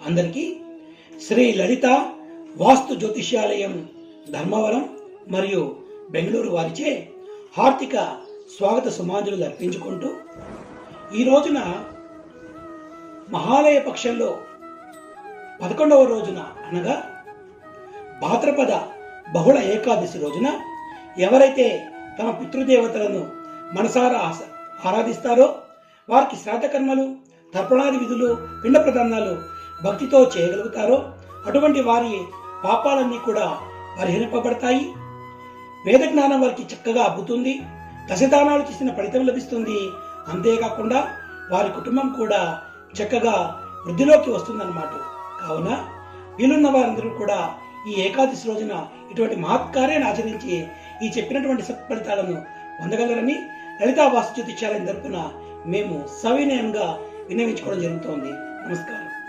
అందరికీ శ్రీ లలిత వాస్తు జ్యోతిష్యాలయం ధర్మవరం మరియు బెంగళూరు వారిచే హార్దిక స్వాగత సుమాంజలు అర్పించుకుంటూ ఈ రోజున మహాలయ పక్షంలో పదకొండవ రోజున అనగా భాద్రపద బహుళ ఏకాదశి రోజున ఎవరైతే తమ పితృదేవతలను మనసారా ఆస- ఆరాధిస్తారో వారికి శ్రాద్ధ తర్పణాది విధులు పిండ ప్రదానాలు భక్తితో చేయగలుగుతారో అటువంటి వారి పాపాలన్నీ కూడా పరిహరింపబడతాయి. వేద జ్ఞానం వారికి చక్కగా అబ్బుతుంది. దశదానాలు చేసిన ఫలితం లభిస్తుంది. అంతేకాకుండా వారి కుటుంబం కూడా చక్కగా వృద్ధిలోకి వస్తుందన్నమాట. కావున వీలున్న వారందరూ కూడా ఈ ఏకాదశి రోజున ఇటువంటి మహత్కార్యాన్ని ఆచరించి ఈ చెప్పినటువంటి సత్ఫలితాలను పొందగలరని లలితా వాస్తు జ్యోతిష్యాలయం తరపున మేము సవినయంగా విన్నవించుకోవడం జరుగుతోంది. నమస్కారం.